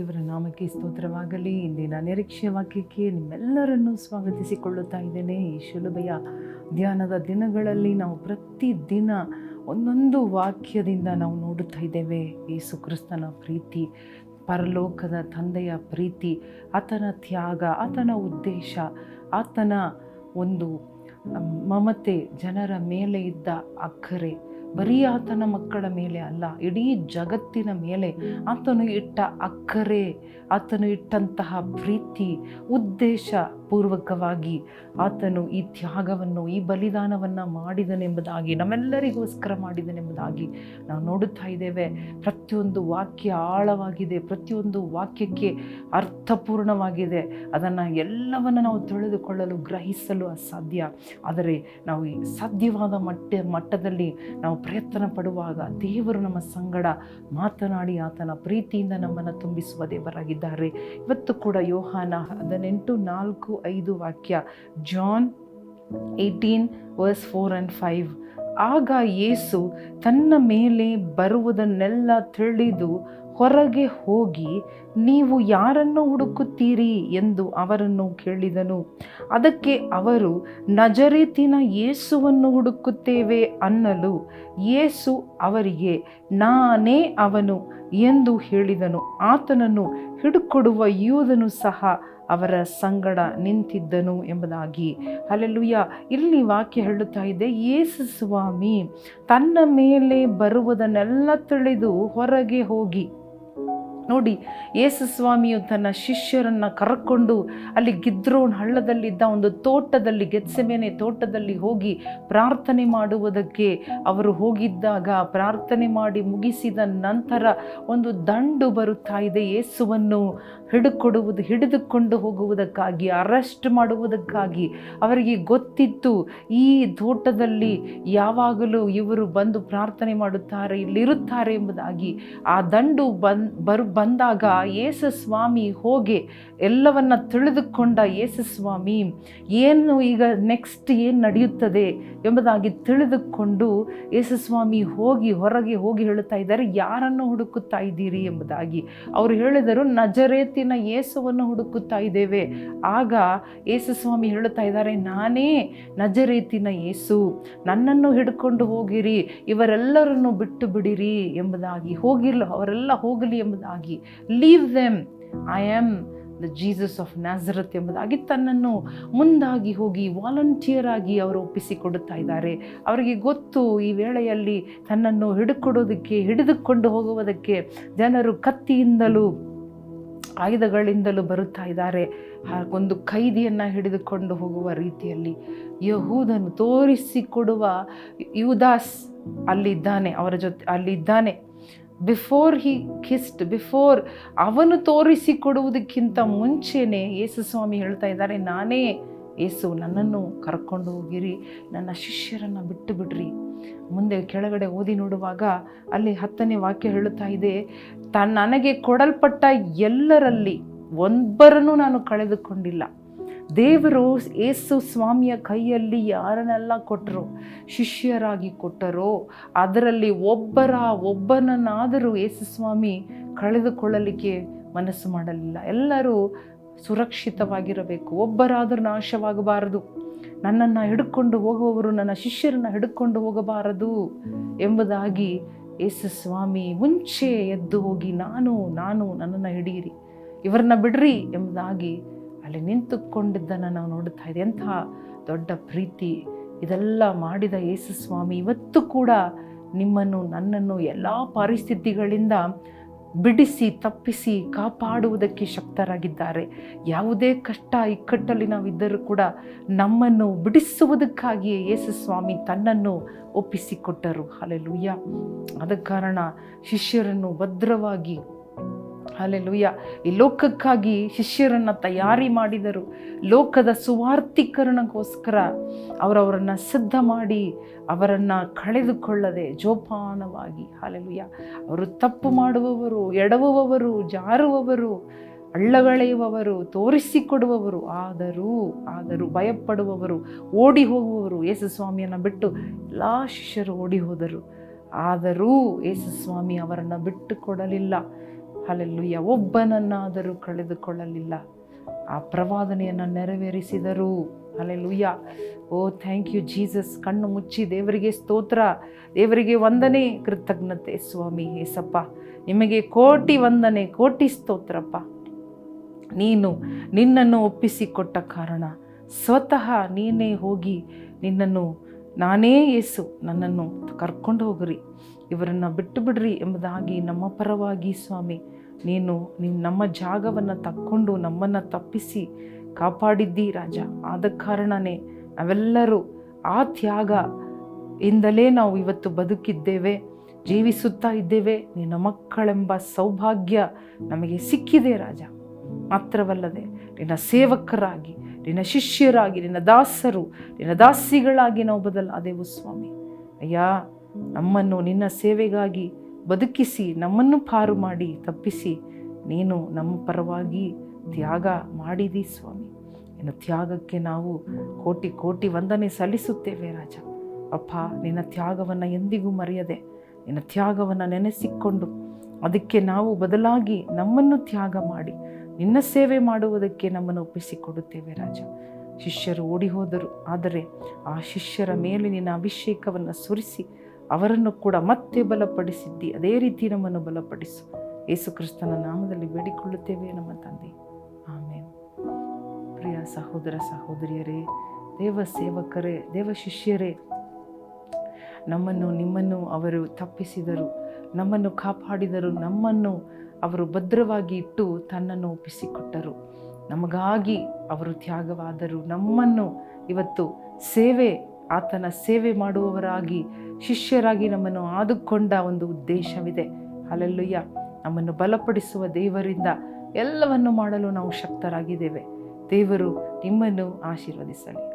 ದೇವರ ನಾಮಕ್ಕೆ ಸ್ತೋತ್ರವಾಗಲಿ. ಇಂದಿನ ನಿರೀಕ್ಷೆ ವಾಕ್ಯಕ್ಕೆ ನಿಮ್ಮೆಲ್ಲರನ್ನೂ ಸ್ವಾಗತಿಸಿಕೊಳ್ಳುತ್ತಾ ಇದ್ದೇನೆ. ಈ ಶಿಲುಬೆಯ ಧ್ಯಾನದ ದಿನಗಳಲ್ಲಿ ನಾವು ಪ್ರತಿದಿನ ಒಂದೊಂದು ವಾಕ್ಯದಿಂದ ನಾವು ನೋಡುತ್ತಾ ಇದ್ದೇವೆ. ಯೇಸು ಕ್ರಿಸ್ತನ ಪ್ರೀತಿ, ಪರಲೋಕದ ತಂದೆಯ ಪ್ರೀತಿ, ಆತನ ತ್ಯಾಗ, ಆತನ ಉದ್ದೇಶ, ಆತನ ಒಂದು ಮಮತೆ, ಜನರ ಮೇಲೆ ಇದ್ದ ಅಕ್ಕರೆ ಬರೀ ಆತನ ಮಕ್ಕಳ ಮೇಲೆ ಅಲ್ಲ, ಇಡೀ ಜಗತ್ತಿನ ಮೇಲೆ ಆತನು ಇಟ್ಟ ಅಕ್ಕರೆ, ಆತನು ಇಟ್ಟಂತಹ ಪ್ರೀತಿ, ಉದ್ದೇಶ ಪೂರ್ವಕವಾಗಿ ಆತನು ಈ ತ್ಯಾಗವನ್ನು, ಈ ಬಲಿದಾನವನ್ನು ಮಾಡಿದನೆಂಬುದಾಗಿ, ನಮ್ಮೆಲ್ಲರಿಗೋಸ್ಕರ ಮಾಡಿದನೆಂಬುದಾಗಿ ನಾವು ನೋಡುತ್ತಾ ಇದ್ದೇವೆ. ಪ್ರತಿಯೊಂದು ವಾಕ್ಯ ಆಳವಾಗಿದೆ, ಪ್ರತಿಯೊಂದು ವಾಕ್ಯಕ್ಕೆ ಅರ್ಥಪೂರ್ಣವಾಗಿದೆ. ಅದನ್ನು ಎಲ್ಲವನ್ನು ನಾವು ತಿಳಿದುಕೊಳ್ಳಲು, ಗ್ರಹಿಸಲು ಅಸಾಧ್ಯ. ಆದರೆ ನಾವು ಈ ಸಾಧ್ಯವಾದ ಮಟ್ಟ, ಮಟ್ಟದಲ್ಲಿ ನಾವು ಪ್ರಯತ್ನ ಪಡುವಾಗ ದೇವರು ನಮ್ಮ ಸಂಗಡ ಮಾತನಾಡಿ ಆತನ ಪ್ರೀತಿಯಿಂದ ನಮ್ಮನ್ನು ತುಂಬಿಸುವ ದೇವರಾಗಿದ್ದಾರೆ. ಇವತ್ತು ಕೂಡ ಯೋಹಾನ ಹದಿನೆಂಟು ನಾಲ್ಕು ಐದು ವಾಕ್ಯ. John eighteen verse four and five. ಆಗ ಯೇಸು ತನ್ನ ಮೇಲೆ ಬರುವುದನ್ನೆಲ್ಲ ತಿಳಿದು ಹೊರಗೆ ಹೋಗಿ, ನೀವು ಯಾರನ್ನು ಹುಡುಕುತ್ತೀರಿ ಎಂದು ಅವರನ್ನು ಕೇಳಿದನು. ಅದಕ್ಕೆ ಅವರು, ನಜರೇತಿನ ಯೇಸುವನ್ನು ಹುಡುಕುತ್ತೇವೆ ಅನ್ನಲು ಯೇಸು ಅವರಿಗೆ, ನಾನೇ ಅವನು ಎಂದು ಹೇಳಿದನು. ಆತನನ್ನು ಹಿಡುಕೊಡುವ ಯೂದನು ಸಹ ಅವರ ಸಂಗಡ ನಿಂತಿದ್ದನು ಎಂಬುದಾಗಿ. ಅಲ್ಲೆಲ್ಲುಯ್ಯ ಇಲ್ಲಿ ವಾಕ್ಯ ಹೇಳುತ್ತಾ ಇದೆ, ಯೇಸು ಸ್ವಾಮಿ, ತನ್ನ ಮೇಲೆ ಬರುವುದನ್ನೆಲ್ಲ ತಿಳಿದು ಹೊರಗೆ ಹೋಗಿ ನೋಡಿ ಯೇಸು ಸ್ವಾಮಿಯು ತನ್ನ ಶಿಷ್ಯರನ್ನು ಕರ್ಕೊಂಡು ಅಲ್ಲಿ ಗಿದ್ರೋನ್ ಹಳ್ಳದಲ್ಲಿದ್ದ ಒಂದು ತೋಟದಲ್ಲಿ ಗೆತ್ಸೆಮೇನೆ ತೋಟದಲ್ಲಿ ಹೋಗಿ ಪ್ರಾರ್ಥನೆ ಮಾಡುವುದಕ್ಕೆ ಅವರು ಹೋಗಿದ್ದಾಗ ಪ್ರಾರ್ಥನೆ ಮಾಡಿ ಮುಗಿಸಿದ ನಂತರ ಒಂದು ದಂಡು ಬರುತ್ತಾ ಇದೆ ಯೇಸುವನ್ನು ಹಿಡುಕೊಡುವುದು, ಹಿಡಿದುಕೊಂಡು ಹೋಗುವುದಕ್ಕಾಗಿ, ಅರೆಸ್ಟ್ ಮಾಡುವುದಕ್ಕಾಗಿ ಅವರಿಗೆ ಗೊತ್ತಿತ್ತು ಈ ತೋಟದಲ್ಲಿ ಯಾವಾಗಲೂ ಇವರು ಬಂದು ಪ್ರಾರ್ಥನೆ ಮಾಡುತ್ತಾರೆ, ಇಲ್ಲಿರುತ್ತಾರೆ ಎಂಬುದಾಗಿ ಆ ದಂಡು ಬಂದ್ ಬರು ಬಂದಾಗ ಯೇಸು ಸ್ವಾಮಿ ಹೋಗಿ ಎಲ್ಲವನ್ನು ತಿಳಿದುಕೊಂಡ ಯೇಸು ಸ್ವಾಮಿ ಏನು ಈಗ ನೆಕ್ಸ್ಟ್ ಏನು ನಡೆಯುತ್ತದೆ ಎಂಬುದಾಗಿ ತಿಳಿದುಕೊಂಡು ಯೇಸು ಸ್ವಾಮಿ ಹೋಗಿ ಹೊರಗೆ ಹೋಗಿ ಹೇಳುತ್ತಾ ಇದ್ದಾರೆ ಯಾರನ್ನು ಹುಡುಕುತ್ತಾ ಇದ್ದೀರಿ ಎಂಬುದಾಗಿ. ಅವರು ಹೇಳಿದರು ನಜರೇತಿನ ಯೇಸುವನ್ನು ಹುಡುಕುತ್ತಾ ಇದ್ದೇವೆ. ಆಗ ಯೇಸು ಸ್ವಾಮಿ ಹೇಳುತ್ತಾ ಇದ್ದಾರೆ ನಾನೇ ನಜರೇತಿನ ಯೇಸು ನನ್ನನ್ನು ಹಿಡ್ಕೊಂಡು ಹೋಗಿರಿ ಇವರೆಲ್ಲರನ್ನು ಬಿಟ್ಟು ಬಿಡಿರಿ ಎಂಬುದಾಗಿ ಹೋಗಿಲ್ಲ ಅವರೆಲ್ಲ ಹೋಗಲಿ ಎಂಬುದಾಗಿ. Leave them I am the Jesus of Nazareth ಎಂಬುದಾಗಿ ತನ್ನನ್ನು ಮುಂದಾಗಿ ಹೋಗಿ ವಾಲಂಟಿಯರ್ ಆಗಿ ಅವರು ಒಪ್ಪಿಸಿಕೊಡುತ್ತಾ ಇದ್ದಾರೆ. ಅವರಿಗೆ ಗೊತ್ತು, ಈ ವೇಳೆಯಲ್ಲಿ ತನ್ನನ್ನು ಹಿಡುಕೊಡೋದಕ್ಕೆ, ಹಿಡಿದುಕೊಂಡು ಹೋಗುವುದಕ್ಕೆ ಜನರು ಕತ್ತಿಯಿಂದಲೂ, ಆಯುಧಗಳಿಂದಲೂ ಬರುತ್ತಾ ಇದ್ದಾರೆ. ಒಂದು ಕೈದಿಯನ್ನು ಹಿಡಿದುಕೊಂಡು ಹೋಗುವ ರೀತಿಯಲ್ಲಿ ಯಹೂದನ್ನು ತೋರಿಸಿಕೊಡುವ ಯುದಾಸ್ ಅಲ್ಲಿದ್ದಾನೆ, ಅವರ ಜೊತೆ ಅಲ್ಲಿದ್ದಾನೆ. ಬಿಫೋರ್ ಹಿ ಕಿಸ್ಟ್ ಬಿಫೋರ್ ಅವನು ತೋರಿಸಿಕೊಡುವುದಕ್ಕಿಂತ ಮುಂಚೆನೇ ಯೇಸು ಸ್ವಾಮಿ ಹೇಳ್ತಾ ಇದ್ದಾರೆ, ನಾನೇ ಏಸು ನನ್ನನ್ನು ಕರ್ಕೊಂಡು ಹೋಗಿರಿ, ನನ್ನ ಶಿಷ್ಯರನ್ನು ಬಿಟ್ಟು ಬಿಡ್ರಿ. ಮುಂದೆ ಕೆಳಗಡೆ ಓದಿ ನೋಡುವಾಗ ಅಲ್ಲಿ ಹತ್ತನೇ ವಾಕ್ಯ ಹೇಳುತ್ತಾ ಇದೆ, ತ, ನನಗೆ ಕೊಡಲ್ಪಟ್ಟ ಎಲ್ಲರಲ್ಲಿ ಒಬ್ಬರನ್ನು ನಾನು ಕಳೆದುಕೊಂಡಿಲ್ಲ. ದೇವರು ಏಸು ಸ್ವಾಮಿಯ ಕೈಯಲ್ಲಿ ಯಾರನ್ನೆಲ್ಲ ಕೊಟ್ಟರು ಶಿಷ್ಯರಾಗಿ ಕೊಟ್ಟರೋ? ಅದರಲ್ಲಿ ಒಬ್ಬರ ಒಬ್ಬನನ್ನಾದರೂ ಏಸು ಸ್ವಾಮಿ ಕಳೆದುಕೊಳ್ಳಲಿಕ್ಕೆ ಮನಸ್ಸು ಮಾಡಲಿಲ್ಲ. ಎಲ್ಲರೂ ಸುರಕ್ಷಿತವಾಗಿರಬೇಕು. ಒಬ್ಬರಾದರೂ ನಾಶವಾಗಬಾರದು. ನನ್ನನ್ನು ಹಿಡ್ಕೊಂಡು ಹೋಗುವವರು, ನನ್ನ ಶಿಷ್ಯರನ್ನು ಹಿಡ್ಕೊಂಡು ಹೋಗಬಾರದು ಎಂಬುದಾಗಿ ಏಸು ಸ್ವಾಮಿ ಮುಂಚೆ ಎದ್ದು ಹೋಗಿ, ನಾನು ನಾನು ನನ್ನನ್ನು ಹಿಡಿಯಿರಿ. ಇವರನ್ನ ಬಿಡ್ರಿ ಎಂಬುದಾಗಿ ಅಲ್ಲಿ ನಿಂತುಕೊಂಡಿದ್ದನ್ನು ನಾವು ನೋಡುತ್ತಾ ಇದೆ ಎಂಥ ದೊಡ್ಡ ಪ್ರೀತಿ. ಇದೆಲ್ಲ ಮಾಡಿದ ಯೇಸು ಸ್ವಾಮಿ ಇವತ್ತು ಕೂಡ ನಿಮ್ಮನ್ನು, ನನ್ನನ್ನು ಎಲ್ಲ ಪರಿಸ್ಥಿತಿಗಳಿಂದ ಬಿಡಿಸಿ, ತಪ್ಪಿಸಿ ಕಾಪಾಡುವುದಕ್ಕೆ ಶಕ್ತರಾಗಿದ್ದಾರೆ. ಯಾವುದೇ ಕಷ್ಟ, ಇಕ್ಕಟ್ಟಲ್ಲಿ ನಾವಿದ್ದರೂ ಕೂಡ ನಮ್ಮನ್ನು ಬಿಡಿಸುವುದಕ್ಕಾಗಿಯೇ ಯೇಸು ಸ್ವಾಮಿ ತನ್ನನ್ನು ಒಪ್ಪಿಸಿಕೊಟ್ಟರು. ಅಲೆಲುಯ್ಯ ಆದ ಕಾರಣ ಶಿಷ್ಯರನ್ನು ಭದ್ರವಾಗಿ ಅಲ್ಲೆಲುಯ್ಯ ಈ ಲೋಕಕ್ಕಾಗಿ ಶಿಷ್ಯರನ್ನು ತಯಾರಿ ಮಾಡಿದರು. ಲೋಕದ ಸುವಾರ್ಥೀಕರಣಕ್ಕೋಸ್ಕರ ಅವರವರನ್ನು ಸಿದ್ಧ ಮಾಡಿ ಅವರನ್ನು ಕಳೆದುಕೊಳ್ಳದೆ ಜೋಪಾನವಾಗಿ ಹಾಲೆಲುಯ್ಯ ಅವರು ತಪ್ಪು ಮಾಡುವವರು, ಎಡವುವವರು, ಜಾರುವವರು ಅಳ್ಳಗಳೆಯುವವರು ತೋರಿಸಿಕೊಡುವವರು, ಆದರೂ ಆದರೂ ಭಯಪಡುವವರು ಓಡಿ ಹೋಗುವವರು ಯೇಸು ಸ್ವಾಮಿಯನ್ನು ಬಿಟ್ಟು ಎಲ್ಲ ಶಿಷ್ಯರು ಓಡಿ ಹೋದರು ಆದರೂ ಯೇಸುಸ್ವಾಮಿ ಅವರನ್ನು ಬಿಟ್ಟು ಕೊಡಲಿಲ್ಲ ಹಲೆಲ್ಲುಯ್ಯ ಒಬ್ಬನನ್ನಾದರೂ ಕಳೆದುಕೊಳ್ಳಲಿಲ್ಲ. ಆ ಪ್ರವಾದನೆಯನ್ನು ನೆರವೇರಿಸಿದರು. Hallelujah oh, thank you Jesus. ಕಣ್ಣು ಮುಚ್ಚಿ ದೇವರಿಗೆ ಸ್ತೋತ್ರ. ದೇವರಿಗೆ ವಂದನೆ. ಕೃತಜ್ಞತೆ. ಸ್ವಾಮಿ ಏಸಪ್ಪ, ನಿಮಗೆ ಕೋಟಿ ವಂದನೆ, ಕೋಟಿ ಸ್ತೋತ್ರಪ್ಪ. ನೀನು ನಿನ್ನನ್ನು ಒಪ್ಪಿಸಿಕೊಟ್ಟ ಕಾರಣ. ಸ್ವತಃ ನೀನೇ ಹೋಗಿ ನಿನ್ನನ್ನು ನಾನೇ ಯೇಸು, ನನ್ನನ್ನು ಕರ್ಕೊಂಡು ಹೋಗ್ರಿ. ಇವರನ್ನು ಬಿಟ್ಟು ಬಿಡ್ರಿ ಎಂಬುದಾಗಿ ನಮ್ಮ ಪರವಾಗಿ ಸ್ವಾಮಿ, ನೀನು ನೀವು ನಮ್ಮ ಜಾಗವನ್ನು ತಕ್ಕೊಂಡು ನಮ್ಮನ್ನು ತಪ್ಪಿಸಿ ಕಾಪಾಡಿದ್ದಿ ರಾಜ. ಆದ ಕಾರಣನೇ ನಾವೆಲ್ಲರೂ ಆ ತ್ಯಾಗ ಇಂದಲೇ ನಾವು ಇವತ್ತು ಬದುಕಿದ್ದೇವೆ, ಜೀವಿಸುತ್ತಾ ಇದ್ದೇವೆ. ನಿನ್ನ ಮಕ್ಕಳೆಂಬ ಸೌಭಾಗ್ಯ ನಮಗೆ ಸಿಕ್ಕಿದೆ ರಾಜ. ಮಾತ್ರವಲ್ಲದೆ ನಿನ್ನ ಸೇವಕರಾಗಿ ನಿನ್ನ ಶಿಷ್ಯರಾಗಿ, ನಿನ್ನ ದಾಸರು, ನಿನ್ನ ದಾಸಿಗಳಾಗಿ ನಾವು ಬದಲಾದೆವು ಸ್ವಾಮಿ. ಅಯ್ಯ, ನಮ್ಮನ್ನು ನಿನ್ನ ಸೇವೆಗಾಗಿ ಬದುಕಿಸಿ, ನಮ್ಮನ್ನು ಪಾರು ಮಾಡಿ, ತಪ್ಪಿಸಿ, ನೀನು ನಮ್ಮ ಪರವಾಗಿ ತ್ಯಾಗ ಮಾಡಿದಿ ಸ್ವಾಮಿ. ನಿನ್ನ ತ್ಯಾಗಕ್ಕೆ ನಾವು ಕೋಟಿ ಕೋಟಿ ವಂದನೆ ಸಲ್ಲಿಸುತ್ತೇವೆ ರಾಜ. ಅಪ್ಪ, ನಿನ್ನ ತ್ಯಾಗವನ್ನು ಎಂದಿಗೂ ಮರೆಯದೆ, ನಿನ್ನ ತ್ಯಾಗವನ್ನು ನೆನೆಸಿಕೊಂಡು, ಅದಕ್ಕೆ ನಾವು ಬದಲಾಗಿ ನಮ್ಮನ್ನು ತ್ಯಾಗ ಮಾಡಿ ನಿನ್ನ ಸೇವೆ ಮಾಡುವುದಕ್ಕೆ ನಮ್ಮನ್ನು ಒಪ್ಪಿಸಿಕೊಡುತ್ತೇವೆ ರಾಜ. ಶಿಷ್ಯರು ಓಡಿ ಹೋದರು ಆದರೆ ಆ ಶಿಷ್ಯರ ಮೇಲೆ ನಿನ್ನ ಅಭಿಷೇಕವನ್ನು ಸುರಿಸಿ ಅವರನ್ನು ಕೂಡ ಮತ್ತೆ ಬಲಪಡಿಸಿದ್ದಿ. ಅದೇ ರೀತಿ ನಮ್ಮನ್ನು ಬಲಪಡಿಸು. ಯೇಸು ಕ್ರಿಸ್ತನ ನಾಮದಲ್ಲಿ ಬೇಡಿಕೊಳ್ಳುತ್ತೇವೆ ನಮ್ಮ ತಂದೆ. ಆಮೇಲೆ ಪ್ರಿಯ ಸಹೋದರ ಸಹೋದರಿಯರೇ, ದೇವ ಸೇವಕರೇ, ದೇವ ಶಿಷ್ಯರೇ, ನಮ್ಮನ್ನು ನಿಮ್ಮನ್ನು ಅವರು ತಪ್ಪಿಸಿದರು. ನಮ್ಮನ್ನು ಕಾಪಾಡಿದರು. ನಮ್ಮನ್ನು ಅವರು ಭದ್ರವಾಗಿ ಇಟ್ಟು ತನ್ನನ್ನು ಒಪ್ಪಿಸಿಕೊಟ್ಟರು. ನಮಗಾಗಿ ಅವರು ತ್ಯಾಗವಾದರು. ನಮ್ಮನ್ನು ಇವತ್ತು ಸೇವೆ, ಆತನ ಸೇವೆ ಮಾಡುವವರಾಗಿ, ಶಿಷ್ಯರಾಗಿ ನಮ್ಮನ್ನು ಆದುಕೊಂಡ ಒಂದು ಉದ್ದೇಶವಿದೆ. ಅಲ್ಲೆಲ್ಲುಯ್ಯ ನಮ್ಮನ್ನು ಬಲಪಡಿಸುವ ದೇವರಿಂದ ಎಲ್ಲವನ್ನು ಮಾಡಲು ನಾವು ಶಕ್ತರಾಗಿದ್ದೇವೆ. ದೇವರು ನಿಮ್ಮನ್ನು ಆಶೀರ್ವದಿಸಲಿ.